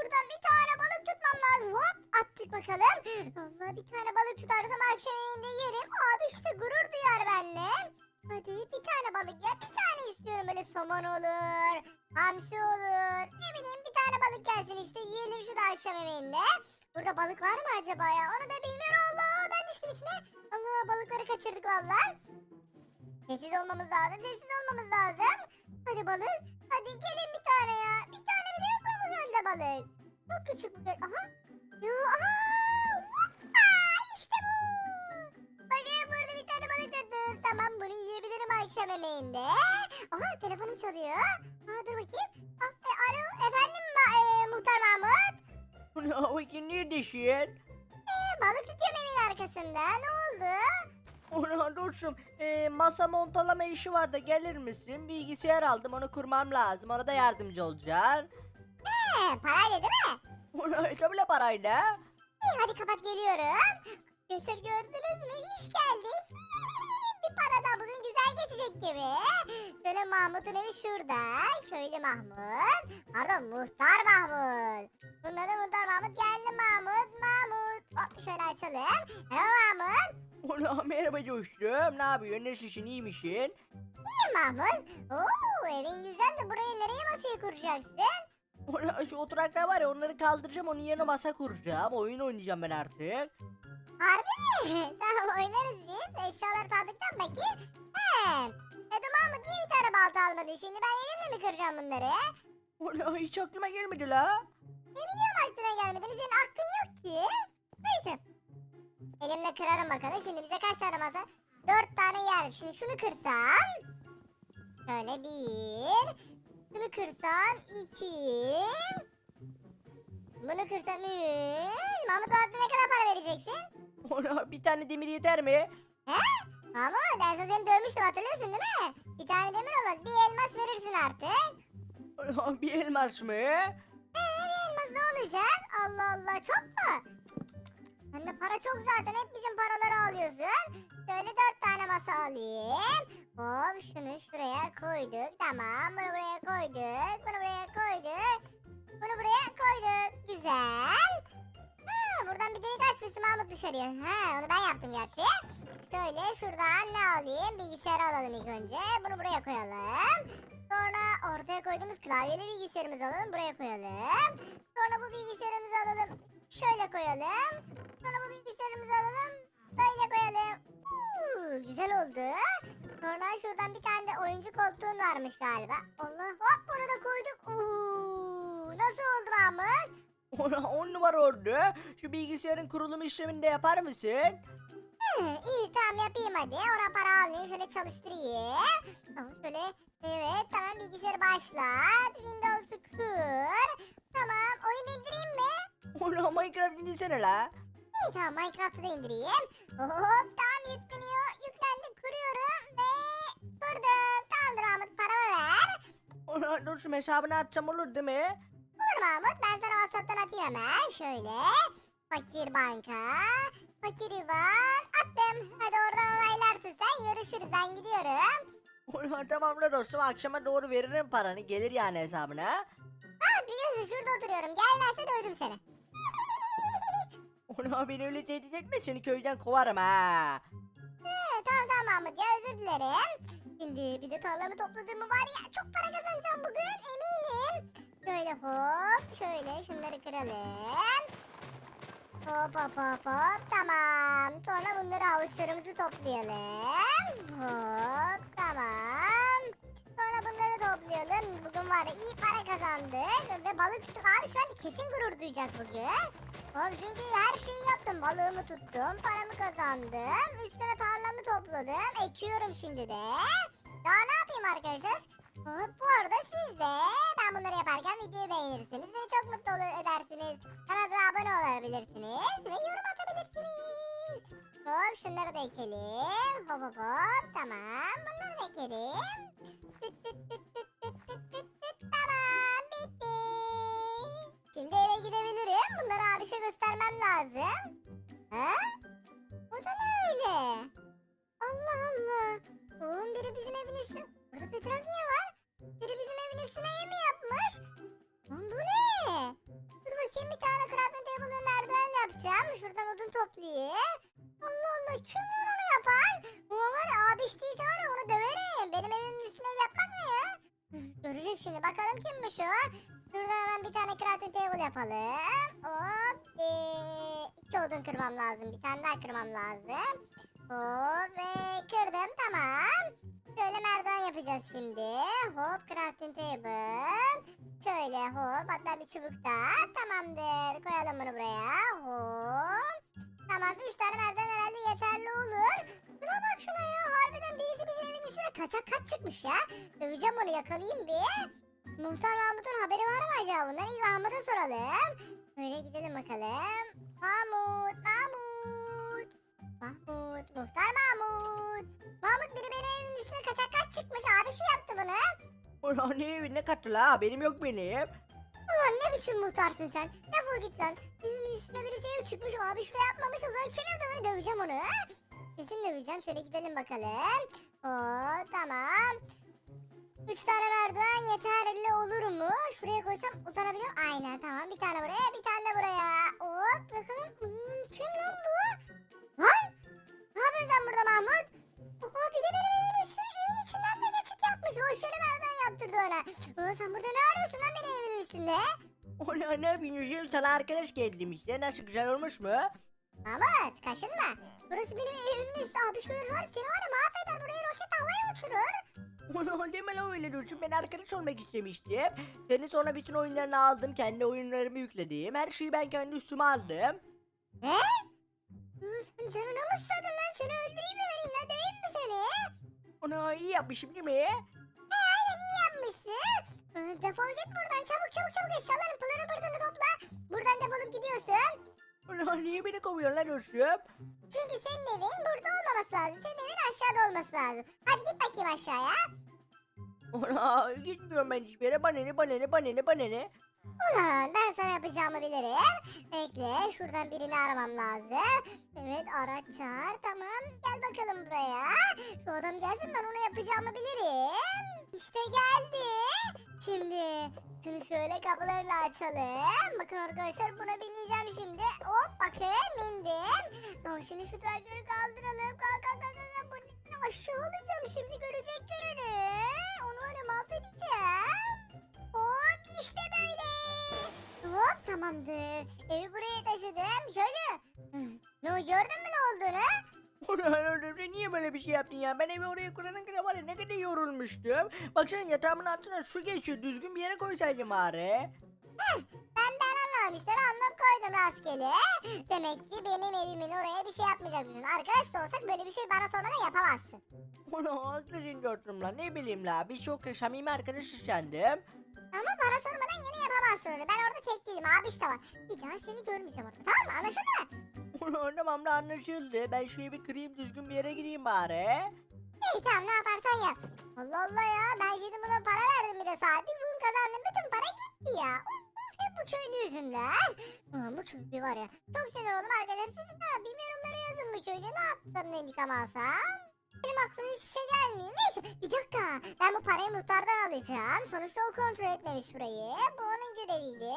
Buradan bir tane balık tutmam lazım. Hop attık bakalım. Vallahi bir tane balık tutarsam akşam yemeğinde yerim. Abi işte gurur duyar benimle. Hadi bir tane balık ya. Bir tane istiyorum böyle somon olur. Hamsi olur. Ne bileyim bir tane balık gelsin işte. Yiyelim şu da akşam yemeğinde. Burada balık var mı acaba ya? Onu da bilmiyorum. Allah ben düştüm içine. Allah balıkları kaçırdık vallahi. Sessiz olmamız lazım. Sessiz olmamız lazım. Hadi balık. Hadi gelin bir tane ya. Bir tane gölde balık? Çok küçük göl. Aha. Yo, aha. Hoppa. İşte bu. Bakın burada bir tane balık tuttum. Tamam bunu yiyebilirim akşam yemeğinde. Aha telefonum çalıyor. Ha dur bakayım. Ah, e, alo efendim ma- e, Muhtar Mahmut. Ulan bakayım neredesin? E, balık tutuyorum evin arkasında. Ne oldu? Ulan dostum e, masa montalama işi var da gelir misin? Bilgisayar aldım onu kurmam lazım. Ona da yardımcı olacaksın. He parayla değil mi? Tabi la parayla. İyi hadi kapat geliyorum. Geçer gördünüz mü? İş geldi. Bir para da bugün güzel geçecek gibi. Şöyle Mahmut'un evi şurada. Köylü Mahmut. Pardon Muhtar Mahmut. Bunun adı Muhtar Mahmut. Geldi Mahmut. Mahmut. Hop şöyle açalım. Merhaba Mahmut. Ulan merhaba dostum. Ne yapıyorsun? Nasılsın? iyi misin? İyi Mahmut. Oo evin güzel de buraya nereye masayı kuracaksın? Şu oturaklar var ya onları kaldıracağım. Onun yerine masa kuracağım. Oyun oynayacağım ben artık. Harbi mi? tamam oynarız biz. Eşyaları saldıktan peki. He. Edo Mahmut niye bir tane balta almadın? Şimdi ben elimle mi kıracağım bunları? Ulan hiç aklıma gelmedi la. Ne biliyorum aklına gelmedi. Senin aklın yok ki. Neyse. Elimle kırarım bakalım. Şimdi bize kaç tane masa? Dört tane yer. Şimdi şunu kırsam. Şöyle bir. Şunu kırsam iki. Bunu kırsam üç. Mahmut Bahattin ne kadar para vereceksin? Ulan bir tane demir yeter mi? Ama ben son seni dövmüştüm hatırlıyorsun değil mi? Bir tane demir olmaz. Bir elmas verirsin artık. Ulan bir elmas mı? Ee, bir elmas ne olacak? Allah Allah çok mu? Bende para çok zaten. Hep bizim paraları alıyorsun. Şöyle dört tane masa alayım. Hop şunu şuraya koyduk. Tamam bunu buraya koyduk. Bunu buraya koyduk. Bunu buraya koyduk. Güzel. Ha, buradan bir delik açmışsın Mahmut dışarıya. Ha, onu ben yaptım gerçi. Şöyle şuradan ne alayım? Bilgisayarı alalım ilk önce. Bunu buraya koyalım. Sonra ortaya koyduğumuz klavyeli bilgisayarımızı alalım. Buraya koyalım. Sonra bu bilgisayarımızı alalım. Şöyle koyalım. Sonra bu bilgisayarımızı alalım. Böyle koyalım. Uuu, güzel oldu. Sonra şuradan bir tane de oyuncu koltuğun varmış galiba. Allah hop bunu da koyduk. Uuu, nasıl oldu Mahmut? On numara oldu. Şu bilgisayarın kurulum işlemini de yapar mısın? Hı, İyi tamam yapayım hadi. Ona para almayayım. Şöyle çalıştırayım. Tamam şöyle. Evet tamam bilgisayarı başlat. Windows'u kur. Tamam oyun indireyim mi? Ulan Minecraft indirsene la. İyi tamam Minecraft'ı da indireyim. Hop tamam yükleniyor. Yüklendi kuruyorum ve kurdum. Tamamdır Mahmut paramı ver. Ulan dostum hesabını atsam olur değil mi? Olur Mahmut ben sana WhatsApp'tan atayım hemen. Şöyle. Fakir banka. Fakiri var. Attım. Hadi oradan onaylarsın sen. Görüşürüz ben gidiyorum. Ulan tamam la dostum akşama doğru veririm paranı gelir yani hesabına. Mahmut biliyorsun şurada oturuyorum. Gelmezse dövdüm seni. Ulan beni öyle tehdit etme seni köyden kovarım ha. He, tamam tamam Mahmut ya özür dilerim. Şimdi bir de tarlamı topladığımı var ya çok para kazanacağım bugün eminim. Şöyle hop şöyle şunları kıralım. Hop hop hop hop tamam. Sonra bunları avuçlarımızı toplayalım. Hop tamam. Sonra bunları toplayalım. Bugün var ya iyi para kazandık. Ve balık tuttuk abi şu an kesin gurur duyacak bugün. Oğlum çünkü her şeyi yaptım. Balığımı tuttum, paramı kazandım. Üstüne tarlamı topladım. Ekiyorum şimdi de. Daha ne yapayım arkadaşlar? Bu arada siz de ben bunları yaparken videoyu beğenirsiniz. Beni çok mutlu edersiniz. Kanala abone olabilirsiniz. Ve yorum atabilirsiniz. Hop şunları da ekelim. Hop hop hop. Tamam. Bunları da ekelim. bir şey göstermem lazım. Ha? O da ne öyle? Allah Allah. Oğlum biri bizim evin üstüne... Burada petrol niye var? Biri bizim evin üstüne ev mi yapmış? Lan bu ne? Dur bakayım bir tane crafting table ve merdiven yapacağım. Şuradan odun toplayayım. Allah Allah kim lan onu yapan? O var abi işte var ya onu döverim. Benim evimin üstüne ev yapmak ne ya? Görecek şimdi bakalım kimmiş o. Şuradan hemen bir tane crafting table yapalım. Oo. Ee, iki odun kırmam lazım. Bir tane daha kırmam lazım. Hop ve kırdım tamam. Şöyle merdiven yapacağız şimdi. Hop crafting table. Şöyle hop hatta bir çubuk daha. Tamamdır. Koyalım bunu buraya. Hop. Tamam 3 tane merdiven herhalde yeterli olur. Şuna bak şuna ya. Harbiden birisi bizim evin üstüne kaçak kaç çıkmış ya. Döveceğim onu yakalayayım bir. Muhtar Mahmut'un haberi var mı acaba bundan? İyi Mahmut'a soralım. Böyle gidelim bakalım. Mahmut, Mahmut. Mahmut, Muhtar Mahmut. Mahmut biri benim evimin üstüne kaçak kaç çıkmış. Abiş mi yaptı bunu? Ulan ne evine katı la haberim yok benim. Ulan ne biçim muhtarsın sen? Defol git lan. Evimin üstüne birisi ev çıkmış. Abi işte yapmamış. O zaman kim yaptı bunu? Döveceğim onu. ha? Kesin döveceğim. Şöyle gidelim bakalım. Oo tamam. Üç tane merdiven yeterli olur mu? Şuraya koysam uzanabiliyor. Aynen tamam. Bir tane buraya bir tane de buraya. Hop bakalım. Hmm, kim lan bu? Lan! Ne yapıyorsun sen burada Mahmut? Oha bir de benim evimin üstüne evin içinden de geçit yapmış. Boş yere merdiven yaptırdı ona. Oha sen burada ne arıyorsun lan benim evimin üstünde? Ulan ne bilmiyorum sana arkadaş geldim işte nasıl güzel olmuş mu? Mahmut kaşınma. Burası benim evimin üstü. Abi şurası var. Seni var ya mahveder. Buraya roket havaya uçurur. Ulan deme lan öyle dursun ben arkadaş olmak istemiştim. Seni sonra bütün oyunlarını aldım kendi oyunlarımı yükledim. Her şeyi ben kendi üstüme aldım. Hı, Sen canına mı susadın lan? Seni öldüreyim mi ben? İlla döveyim mi seni? Ona iyi yapmışım değil mi? He aynen iyi yapmışsın. Defol git buradan. Çabuk çabuk çabuk eşyaların pılını pırtını topla. Buradan defolup gidiyorsun. Ulan niye beni kovuyorsun lan? Çünkü senin evin burada olmaması lazım. Senin evin aşağıda olması lazım. Hadi git bakayım aşağıya. Ulan gitmiyorum ben hiçbir yere. Bana ne bana ne bana ne bana ne? Ulan ben sana yapacağımı bilirim. Bekle şuradan birini aramam lazım. Evet araç çağır tamam. Gel bakalım buraya. Şu adam gelsin ben ona yapacağımı bilirim. İşte geldi. Şimdi şunu şöyle kapılarını açalım. Bakın arkadaşlar buna bineceğim şimdi. Hop bakın bindim. Tamam şimdi şu traktörü kaldıralım. Kalk kalk kalk. kalk. Bunu aşağı alacağım şimdi görecek gününü. Onu öyle mahvedeceğim. Hop işte böyle. Hop tamamdır. Evi buraya taşıdım. Şöyle. Ne gördün mü ne olduğunu? Öyle niye böyle bir şey yaptın ya? Ben evi oraya kurana kadar var ya ne kadar yorulmuştum. Baksana yatağımın altına su geçiyor. Düzgün bir yere koysaydım bari. Ben ben anlamışlar anlam koydum rastgele. Demek ki benim evimin oraya bir şey yapmayacak mısın? Arkadaş da olsak böyle bir şey bana sormadan yapamazsın. Ulan haklısın dostum lan ne bileyim la. Biz çok samimi arkadaşız sandım. Ama bana sormadan yine yapamazsın onu. Ben orada tek değilim abi işte var. Bir daha seni görmeyeceğim orada tamam mı? Anlaşıldı mı? Ulan tamam da anlaşıldı. Ben şu evi kırayım düzgün bir yere gideyim bari. İyi tamam ne yaparsan yap. Allah Allah ya ben şimdi buna para verdim bir de saatlik. Bugün kazandım bütün para gitti ya. Hep bu köylü yüzünden. Ulan bu köylü var ya. Çok sinir oldum arkadaşlar. Siz ne yapayım yorumlara yazın bu köylüye. Ne yapsam ne intikam alsam. Benim aklıma hiçbir şey gelmiyor. Neyse bir dakika. Ben bu parayı muhtardan alacağım. Sonuçta o kontrol etmemiş burayı. Bu onun göreviydi.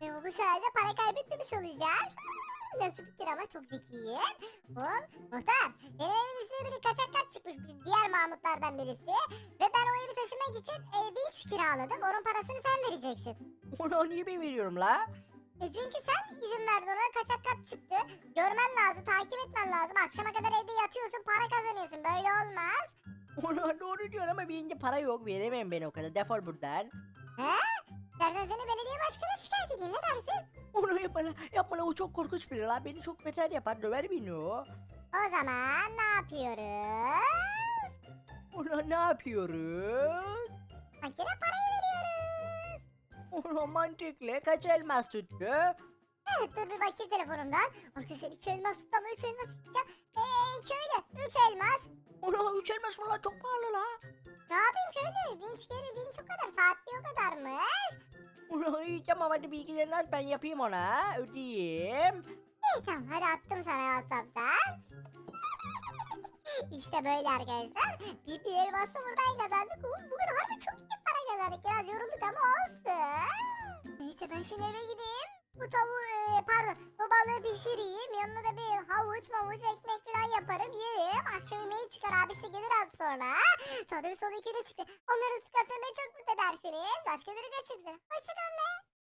Ve bu sayede para kaybetmemiş olacağım. Nasıl fikir ama çok zekiyim. Hop muhtar. Benim evimin üstüne biri kaçak kaç çıkmış bir diğer Mahmutlardan birisi. Ve ben o evi taşımak için e, vinç kiraladım. Onun parasını sen vereceksin. Ulan niye ben veriyorum la? E çünkü sen izin verdin ona kaçak kaç çıktı. Görmen lazım, takip etmen lazım. Akşama kadar evde yatıyorsun, para kazanıyorsun. Böyle olmaz. Ulan doğru diyorsun ama benim para yok. Veremem ben o kadar. Defol buradan. He? Dersen seni belediye başkanı şikayet edeyim ne dersin? Onu yapma la. Yapma la o çok korkunç biri la. Beni çok beter yapar. Döver beni o. O zaman ne yapıyoruz? Ulan ne yapıyoruz? Fakire parayı veriyoruz. Ulan mantıklı. Kaç elmas tuttu? Evet dur bir bakayım telefonumdan. Arkadaşlar iki elmas tuttum, üç elmas tutacağım. Eee köylü, üç elmas. Ulan üç elmas mı la? Çok pahalı la. Ne yapayım köylü? Vinç geri vinç o kadar, saatli o kadarmış. Ulan iyi tamam hadi bilgilerini at ben yapayım ona. Ödeyeyim. İyi tamam hadi attım sana WhatsApp'tan. işte böyle arkadaşlar. Bir, bir elması buradan kazandık. Bugün harbi çok iyi para kazandık. Biraz yorulduk ama olsun. Neyse ben şimdi eve gideyim. Bu tavuğu e, pardon bu balığı pişireyim. Yanına da bir havuç mavuç ekmek falan yaparım yerim. Akşam yemeği çıkar abisi gelir az sonra. Sağda bir solda iki de. Onları sıkarsan beni çok mutlu edersiniz. Başkaları görüşmek üzere. Hoşçakalın be.